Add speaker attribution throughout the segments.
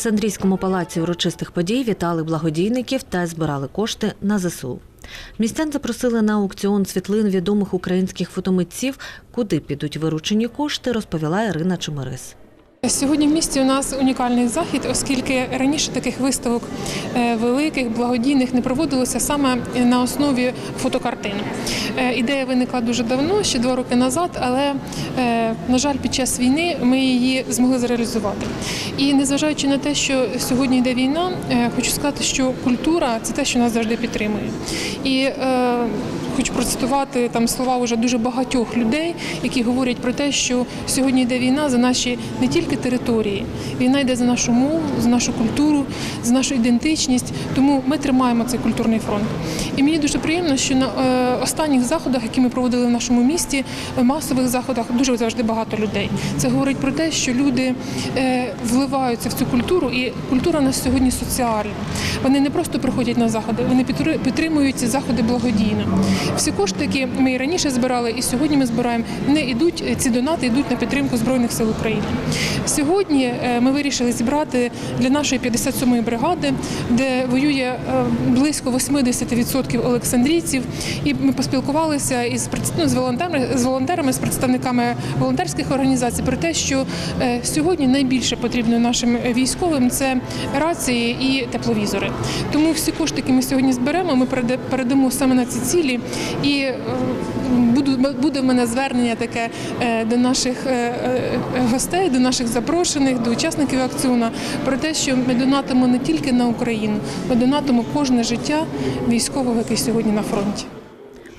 Speaker 1: Олександрійському палаці урочистих подій вітали благодійників та збирали кошти на ЗСУ. Містян запросили на аукціон світлин відомих українських фотомитців. Куди підуть виручені кошти, розповіла Ірина Чемерис.
Speaker 2: Сьогодні в місті у нас унікальний захід, оскільки раніше таких виставок е, великих, благодійних не проводилося саме на основі фотокартин. Е, Ідея виникла дуже давно, ще два роки назад, але, е, на жаль, під час війни ми її змогли зреалізувати. І незважаючи на те, що сьогодні йде війна, хочу сказати, що культура це те, що нас завжди підтримує. І хочу процитувати там слова вже дуже багатьох людей, які говорять про те, що сьогодні йде війна за наші не тільки території, війна йде за нашу мову, за нашу культуру, за нашу ідентичність. Тому ми тримаємо цей культурний фронт. І мені дуже приємно, що на е, останніх заходах, які ми проводили в нашому місті, е, масових заходах, дуже завжди багато людей. Це говорить про те, що люди е, вливаються в цю культуру, і культура у нас сьогодні соціальна. Вони не просто приходять на заходи, вони підтримують ці заходи благодійно. Всі кошти, які ми і раніше збирали, і сьогодні ми збираємо, вони йдуть, ці донати йдуть на підтримку Збройних сил України. Сьогодні ми вирішили зібрати для нашої 57-ї бригади, де воює близько 80% олександрійців. І ми поспілкувалися із ну, з волонтерами, з волонтерами, з представниками волонтерських організацій про те, що е, сьогодні найбільше потрібно нашим військовим це рації і тепловізори. Тому всі кошти, які ми сьогодні зберемо, ми переда- передамо саме на ці цілі. І е, буде в мене звернення таке е, до наших гостей, до наших запрошених, до учасників акціону про те, що ми донатимо не тільки на Україну, ми донатимо кожне життя військового, який сьогодні на фронті.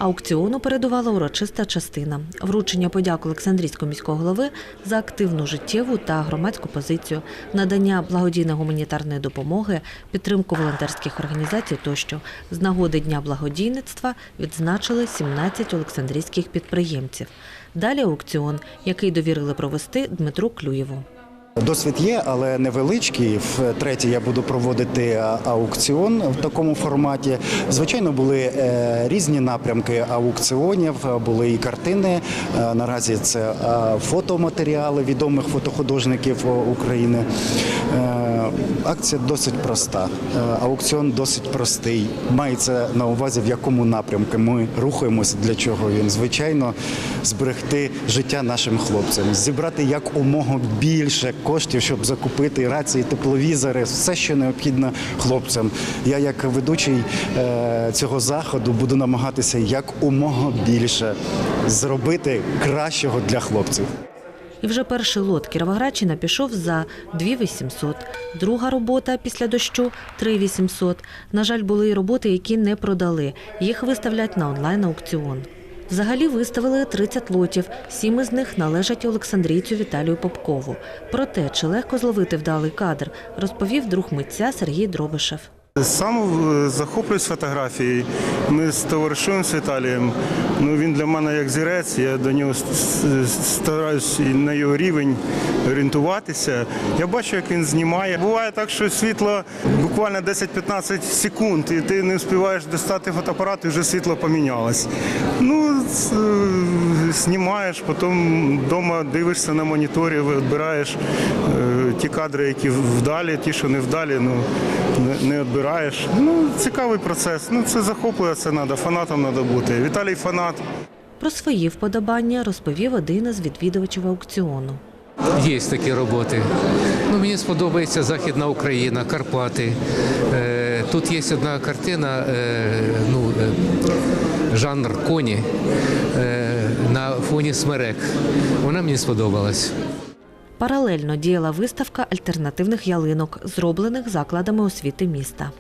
Speaker 1: Аукціону передувала урочиста частина вручення подяк Олександрійського міського голови за активну життєву та громадську позицію, надання благодійної гуманітарної допомоги, підтримку волонтерських організацій тощо. З нагоди Дня благодійництва відзначили 17 олександрійських підприємців. Далі аукціон, який довірили провести Дмитру Клюєву.
Speaker 3: Досвід є, але невеличкий. Втретє я буду проводити аукціон в такому форматі. Звичайно, були е, різні напрямки аукціонів, е, були і картини. Е, Наразі це е, фотоматеріали відомих фотохудожників е, України. Акція досить проста. Е, Аукціон досить простий. Мається на увазі, в якому напрямку ми рухаємося, для чого він. Звичайно, зберегти життя нашим хлопцям, зібрати якомога більше коштів, щоб закупити рації, тепловізори, все, що необхідно хлопцям. Я, як ведучий е, цього заходу, буду намагатися якомога більше зробити кращого для хлопців.
Speaker 1: І вже перший лот Кіровоградщина пішов за 2800. Друга робота після дощу 3800. На жаль, були і роботи, які не продали. Їх виставлять на онлайн-аукціон. Взагалі виставили 30 лотів. Сім із них належать Олександрійцю Віталію Попкову. Про те, чи легко зловити вдалий кадр, розповів друг митця Сергій Дробишев.
Speaker 4: Сам е, захоплююсь фотографією. Ми з товаришем з Віталієм. Ну він для мене як зірець. Я до нього с- с- стараюсь на його рівень орієнтуватися. Я бачу, як він знімає. Буває так, що світло буквально 10-15 секунд, і ти не встигаєш достати фотоапарат, і вже світло помінялось. Ну е, знімаєш, потім вдома дивишся на моніторі, відбираєш е, ті кадри, які вдалі, ті, що не вдалі. Ну не- відбираєш. Ну, цікавий процес. Ну, це захоплює, це треба, фанатом треба бути. Віталій фанат.
Speaker 1: Про свої вподобання розповів один із відвідувачів аукціону.
Speaker 5: Є такі роботи. Ну, мені сподобається Західна Україна, Карпати. Е, тут є одна картина, е, ну, е, жанр коні на фоні смерек. Вона мені сподобалась.
Speaker 1: Паралельно діяла виставка альтернативних ялинок, зроблених закладами освіти міста.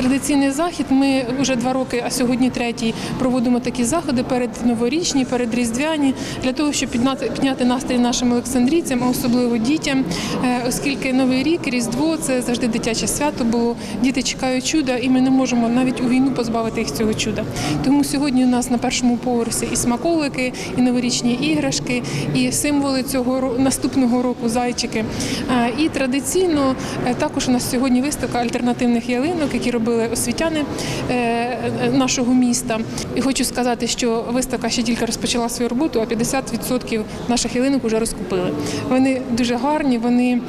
Speaker 2: Традиційний захід. Ми вже два роки, а сьогодні третій, проводимо такі заходи перед новорічні, перед різдвяні, для того, щоб підняти, настрій нашим олександрійцям, а особливо дітям, Е, оскільки новий рік, різдво це завжди дитяче свято було. Діти чекають чуда, і ми не можемо навіть у війну позбавити їх цього чуда. Тому сьогодні у нас на першому поверсі і смаколики, і новорічні іграшки, і символи цього наступного року зайчики. Е, І традиційно е, також у нас сьогодні виставка альтернативних ялинок, які зробили освітяни е, е, нашого міста. І хочу сказати, що виставка ще тільки розпочала свою роботу, а 50% наших ялинок вже розкупили. Вони дуже гарні, вони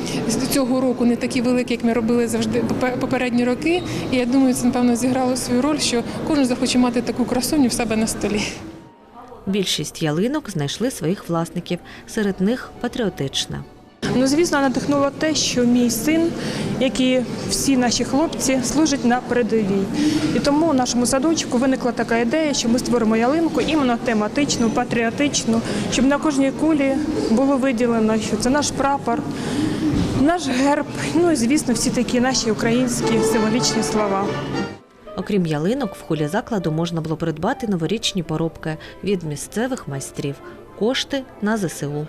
Speaker 2: цього року не такі великі, як ми робили завжди попередні роки. І я думаю, це напевно зіграло свою роль, що кожен захоче мати таку красуню в себе на столі.
Speaker 1: Більшість ялинок знайшли своїх власників, серед них патріотична.
Speaker 6: Ну, звісно, надихнуло те, що мій син, як і всі наші хлопці, служить на передовій. І тому у нашому садочку виникла така ідея, що ми створимо ялинку іменно тематичну, патріотичну, щоб на кожній кулі було виділено, що це наш прапор, наш герб, ну і звісно, всі такі наші українські символічні слова.
Speaker 1: Окрім ялинок, в холі закладу можна було придбати новорічні поробки від місцевих майстрів. Кошти на ЗСУ.